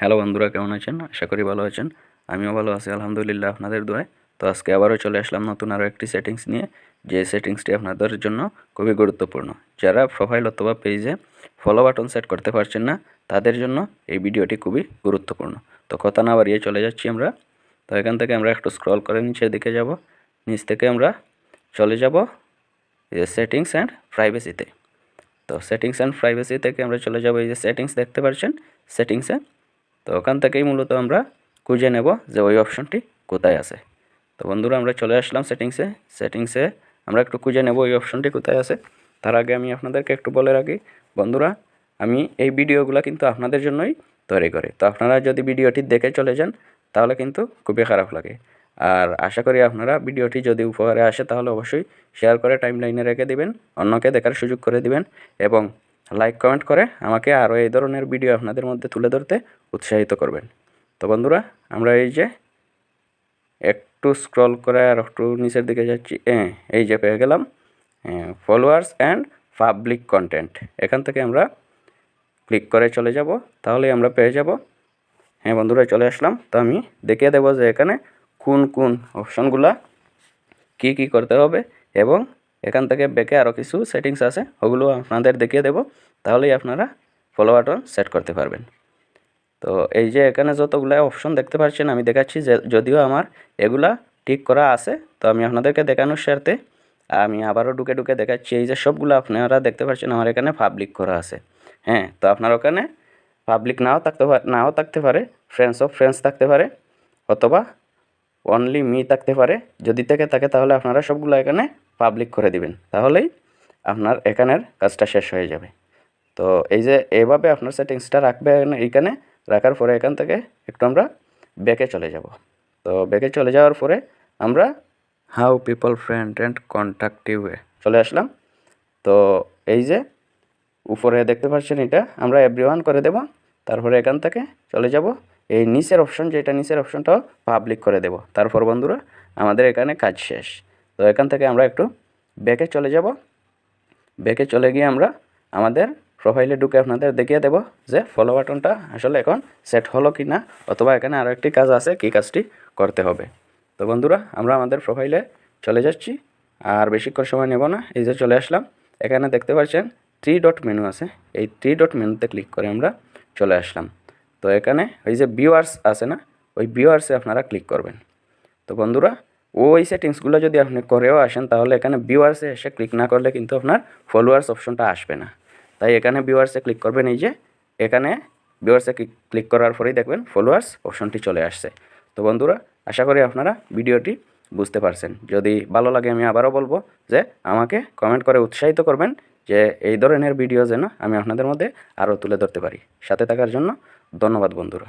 Hello বন্ধুরা, কেমন আছেন? আশা করি ভালো আছেন। আমিও ভালো আছি, আলহামদুলিল্লাহ আপনাদের দোয়ায়। তো আজকে আবারও চলে আসলাম নতুন আরও একটি সেটিংস নিয়ে, যে সেটিংসটি আপনাদের জন্য খুবই গুরুত্বপূর্ণ। যারা প্রোফাইল অথবা পেজে ফলো বাটন সেট করতে পারছেন না, তাদের জন্য এই ভিডিওটি খুবই গুরুত্বপূর্ণ। তো কথা না বাড়িয়ে চলে যাচ্ছি আমরা। তো এখান থেকে আমরা একটু স্ক্রল করে নিচের দিকে যাব। নিচ থেকে আমরা চলে যাব সেটিংস অ্যান্ড প্রাইভেসিতে তো সেটিংস অ্যান্ড প্রাইভেসি থেকে আমরা চলে যাব, এই যে সেটিংস দেখতে পাচ্ছেন সেটিংসে তো ওখান থেকেই মূলত আমরা খুঁজে নেব যে ওই অপশনটি কোথায় আছে। তো বন্ধুরা, আমরা চলে আসলাম সেটিংসে সেটিংসে আমরা একটু খুঁজে নেব ওই অপশনটি কোথায় আছে। তার আগে আমি আপনাদেরকে একটু বলে রাখি, বন্ধুরা, আমি এই ভিডিওগুলো কিন্তু আপনাদের জন্যই তৈরি করি। তো আপনারা যদি ভিডিওটি দেখে চলে যান, তাহলে কিন্তু খুবই খারাপ লাগে। আর আশা করি আপনারা ভিডিওটি যদি উপকারে আসে, তাহলে অবশ্যই শেয়ার করে টাইম লাইনে রেখে দিবেন, অন্যকে দেখার সুযোগ করে দিবেন এবং লাইক কমেন্ট করে আমাকে আরও এই ধরনের ভিডিও আপনাদের মধ্যে তুলে ধরতে উৎসাহিত করবেন। তো বন্ধুরা, আমরা এই যে একটু স্ক্রল করে আর একটু নিচের দিকে যাচ্ছি। হ্যাঁ এই যে পেয়ে গেলাম। ফলোয়ার্স অ্যান্ড পাবলিক কন্টেন্ট এখান থেকে আমরা ক্লিক করে চলে যাব। তাহলে আমরা পেয়ে যাব। হ্যাঁ বন্ধুরা, চলে আসলাম। তো আমি দেখিয়ে দেবো যে এখানে কোন কোন অপশনগুলা কি কি করতে হবে এবং এখান থেকে ব্যাকে আরও কিছু সেটিংস আছে, ওগুলো আপনাদের দেখিয়ে দেবো। তাহলেই আপনারা ফলো বাটন সেট করতে পারবেন। তো এই যে এখানে যতগুলো অপশন দেখতে পাচ্ছেন, আমি দেখাচ্ছি যে যদিও আমার এগুলা ঠিক করা আছে, তো আমি আপনাদেরকে দেখানোর স্বার্থে আমি আবারও ঢুকে ঢুকে দেখাচ্ছি। এই যে সবগুলো আপনারা দেখতে পাচ্ছেন, আমার এখানে পাবলিক করা আছে। হ্যাঁ তো আপনার ওখানে পাবলিক নাও থাকতে নাও থাকতে পারে ফ্রেন্ডস অফ ফ্রেন্ডস থাকতে পারে, অথবা অনলি মি থাকতে পারে। যদি থেকে থাকে, তাহলে আপনারা সবগুলো এখানে পাবলিক করে দিবেন, তাহলেই আপনার এখানের কাজটা শেষ হয়ে যাবে। তো এই যে এইভাবে আপনার সেটিংসটা রাখবেন এইখানে, রাখার পরে এখান থেকে একটু আমরা ব্যাকে চলে যাব। তো ব্যাকে চলে যাওয়ার পরে আমরা হাউ পিপল ফ্রেন্ড অ্যান্ড কন্ট্যাক্টিভ চলে আসলাম। তো এই যে উপরে দেখতে পাচ্ছেন এটা, আমরা এভরি করে দেব, তারপরে এখান থেকে চলে যাব। এই নিচের অপশন যেটা নিচের অপশনটাও পাবলিক করে দেব। তারপর বন্ধুরা, আমাদের এখানে কাজ শেষ। তো এখান থেকে আমরা একটু ব্যাকে চলে যাব। ব্যাকে চলে গিয়ে আমরা আমাদের প্রোফাইলে ঢুকে আপনাদের দেখিয়ে দেব যে ফলো বাটনটা আসলে এখন সেট হলো কি না অথবা এখানে আরও একটি কাজ আছে, কী কাজটি করতে হবে। তো বন্ধুরা, আমরা আমাদের প্রোফাইলে চলে যাচ্ছি। আর বেশিক্ষণ সময় নেব না, এই যে চলে আসলাম। এখানে দেখতে পাচ্ছেন থ্রি ডট মেনু আছে। এই থ্রি ডট মেনুতে ক্লিক করে আমরা চলে আসলাম। তো এখানে ওই যে ভিউয়ার্স আছে না, ওই ভিউয়ার্সে আপনারা ক্লিক করবেন। তো বন্ধুরা ওই সেটিংসগুলো যদি আপনি করেও আসেন, তাহলে এখানে ভিউয়ার্সে এসে ক্লিক না করলে কিন্তু আপনার ফলোয়ার্স অপশনটা আসবে না। তাই এখানে ভিউয়ার্সে ক্লিক করবেন, এই যে এখানে ভিউয়ার্সে ক্লিক করার পরেই দেখবেন ফলোয়ার্স অপশনটি চলে আসছে। তো বন্ধুরা, আশা করি আপনারা ভিডিওটি বুঝতে পারছেন। যদি ভালো লাগে, আমি আবারও বলব যে আমাকে কমেন্ট করে উৎসাহিত করবেন যে এই ধরনের ভিডিও যেন আমি আপনাদের মধ্যে আরও তুলে ধরতে পারি। সাথে থাকার জন্য ধন্যবাদ বন্ধুরা।